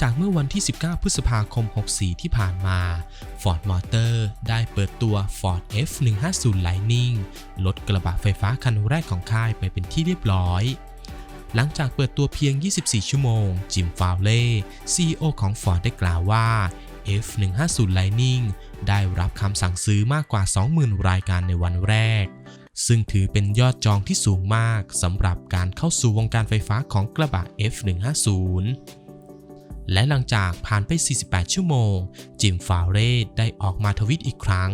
จากเมื่อวันที่ 19 พฤษภาคม 64 ที่ผ่านมา Ford Motor ได้เปิดตัว Ford F150 Lightning รถกระบะไฟฟ้าคันแรกของค่ายไปเป็นที่เรียบร้อยหลังจากเปิดตัวเพียง 24 ชั่วโมง จิมฟาวเล่ CEO ของ Ford ได้กล่าวว่า F150 Lightning ได้รับคำสั่งซื้อมากกว่า 20,000 รายการในวันแรก ซึ่งถือเป็นยอดจองที่สูงมากสำหรับการเข้าสู่วงการไฟฟ้าของกระบะ F150 และหลังจากผ่านไป 48 ชั่วโมง จิมฟาวเร่ได้ออกมาทวิตอีกครั้ง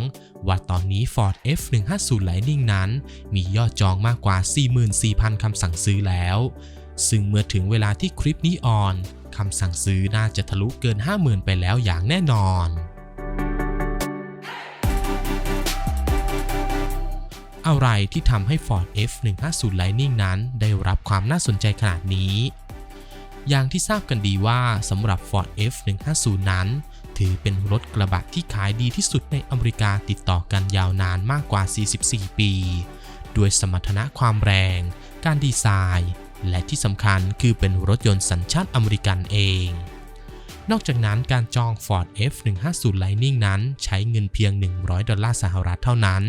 ว่าตอนนี้ Ford F150 Lightning นั้น มียอดจองมากกว่า 44,000 คำสั่งซื้อแล้ว ซึ่งเมื่อถึงเวลาที่คลิปนี้ออน คำสั่งซื้อน่าจะทะลุเกิน 50,000 ไปแล้วอย่างแน่นอนอะไรที่ทำให้ Ford F150 Lightning นั้นได้รับความน่าสนใจขนาดนี้ อย่างที่ทราบกันดีว่าสำหรับ Ford F150 นั้น ถือเป็นรถกระบะที่ขายดีที่สุดในอเมริกาติดต่อกันยาวนานมากกว่า 44 ปี ด้วยสมรรถนะความแรง การดีไซน์ และที่สำคัญคือเป็นรถยนต์สัญชาติอเมริกันเอง นอกจากนั้นการจอง Ford F150 Lightning นั้นใช้เงินเพียง 100 ดอลลาร์สหรัฐเท่านั้น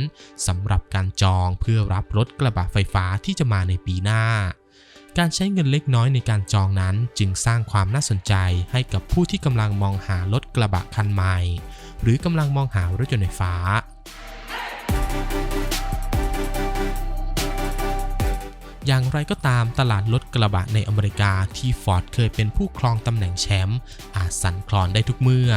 สำหรับการจองเพื่อรับรถกระบะไฟฟ้าที่จะมาในปีหน้า การใช้เงินเล็กน้อยในการจองนั้นจึงสร้างความน่าสนใจให้กับผู้ที่กำลังมองหารถกระบะคันใหม่ หรือกำลังมองหารถยนต์ไฟฟ้า อย่างไรก็ตามตลาดรถกระบะในอเมริกาที่ฟอร์ดเคยเป็นผู้ครองตำแหน่งแชมป์อาจสั่นคลอนได้ทุกเมื่อ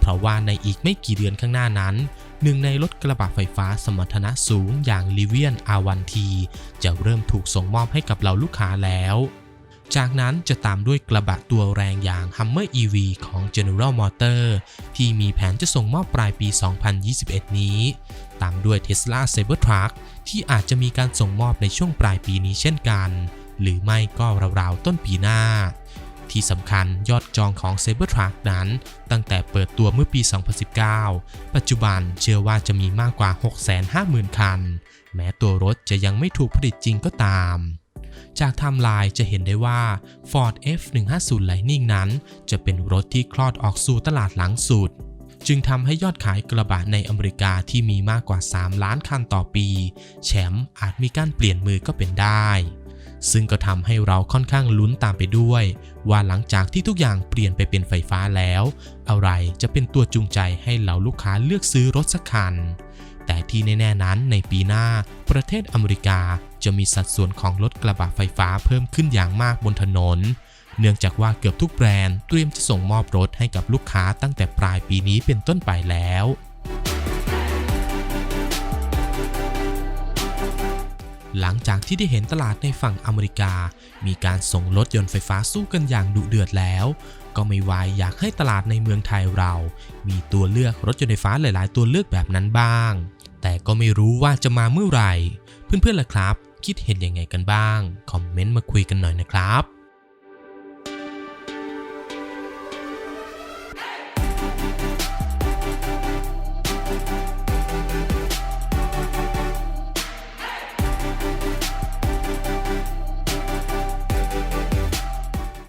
เพราะว่าในอีกไม่กี่เดือนข้างหน้านั้น หนึ่งในรถกระบะไฟฟ้าสมรรถนะสูงอย่าง l i v i a n R1T จะเริ่มถูกส่งมอบให้กับเราลูกค้าแล้ว จากนั้นจะตามด้วยกระบะตัวแรงอย่าง Hummer EV ของ General Motor ที่มีแผนจะส่งมอบปลายปี 2021 นี้ ตามด้วย Tesla Cybertruck ที่อาจจะมีการส่งมอบในช่วงปลายปีนี้เช่นกัน หรือไม่ก็ราวๆต้นปีหน้า ที่สำคัญยอดจองของ Cybertruck นั้น ตั้งแต่เปิดตัวเมื่อปี 2019 ปัจจุบันเชื่อว่าจะมีมากกว่า 650,000 คัน แม้ตัวรถจะยังไม่ถูกผลิตจริงก็ตามจากไทม์ไลน์จะเห็นได้ว่า Ford F150 Lightning นั้น จะเป็นรถที่คลอดออกสู่ตลาดหลังสุด จึงทำให้ยอดขายกระบะในอเมริกาที่มีมากกว่า 3 ล้านคันต่อปี แชมป์อาจมีการเปลี่ยนมือก็เป็นได้ ซึ่งก็ทำให้เราค่อนข้างลุ้นตามไปด้วย ว่าหลังจากที่ทุกอย่างเปลี่ยนไปเป็นไฟฟ้าแล้ว อะไรจะเป็นตัวจูงใจให้เหล่าลูกค้าเลือกซื้อรถสักคัน แต่ที่แน่ๆนั้นในปีหน้า ประเทศอเมริกาจะมีสัดส่วนของรถกระบะไฟฟ้าเพิ่มขึ้นอย่างมากบนถนน เนื่องจากว่าเกือบทุกแบรนด์เตรียมจะส่งมอบรถให้กับลูกค้าตั้งแต่ปลายปีนี้เป็นต้นไปแล้ว หลังจากที่ได้เห็นตลาดในฝั่งอเมริกา มีการส่งรถยนต์ไฟฟ้าสู้กันอย่างดุเดือดแล้ว ก็ไม่วายอยากให้ตลาดในเมืองไทยเรา มีตัวเลือกรถยนต์ไฟฟ้าหลาย ๆ ตัวเลือกแบบนั้นบ้าง แต่ก็ไม่รู้ว่าจะมาเมื่อไหร่ เพื่อนๆล่ะครับ คิดเห็นยังไงกันบ้าง คอมเมนต์มาคุยกันหน่อยนะครับ